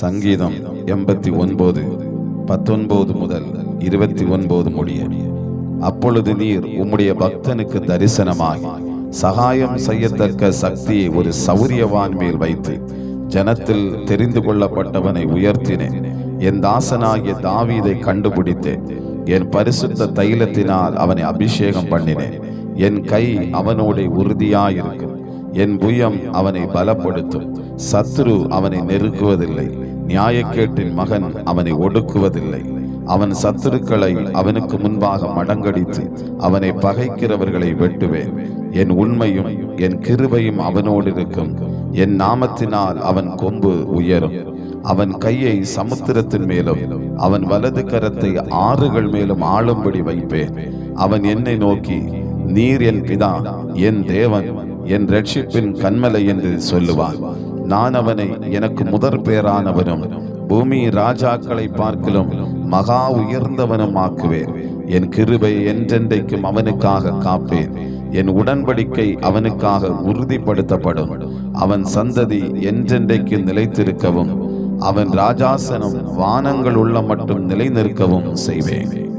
சங்கீதம் எண்பத்தி ஒன்பது பத்தொன்பது முதல் இருபத்தி ஒன்பது முடிய அப்பொழுது நீர் உம்முடைய பக்தனுக்கு தரிசனமாகி சகாயம் செய்யத்தக்க சக்தியை ஒரு சௌரியவான் மேல் வைத்து ஜனத்தில் தெரிந்து கொள்ளப்பட்டவனை உயர்த்தினேன் என் தாசனாகிய தாவீதை கண்டுபிடித்தேன் என் பரிசுத்த தைலத்தினால் அவனை அபிஷேகம் பண்ணினேன் என் கை அவனோட உறுதியாயிருக்கும் என் புயம் அவனை பலப்படுத்தும் சத்ரு அவனை நெருக்குவதில்லை. நியாயக்கேட்டின் மகன் அவனை ஒடுக்குவதில்லை. அவன் சத்துருக்களை அவனுக்கு முன்பாக மடங்கடித்து அவனை பகைக்கிறவர்களை வெட்டுவேன். என் உண்மையும் என் கிருபையும் அவனோடு இருக்கும் என் நாமத்தினால் அவன் கொம்பு உயரும். அவன் கையை சமுத்திரத்தின் மேலும் அவன் வலது கரத்தை ஆறுகள் மேலும் ஆளும்படி வைப்பேன். அவன் என்னை நோக்கி நீர் என் பிதா என் தேவன் என் ரட்சிப்பின் கண்மலை என்று சொல்லுவான். நான் அவனை எனக்கு முதற் பேரானவனும் பூமி ராஜாக்களை பார்க்கலும் மகா உயர்ந்தவனும் ஆக்குவேன். என் கிருபை என்றென்றைக்கும் அவனுக்காக காப்பேன். என் உடன்படிக்கை அவனுக்காக உறுதிப்படுத்தப்படும். அவன் சந்ததி என்றென்றைக்கு நிலைத்திருக்கவும் அவன் ராஜாசனம் வானங்கள் உள்ள மட்டும் நிலைநிற்கவும் செய்வேன்.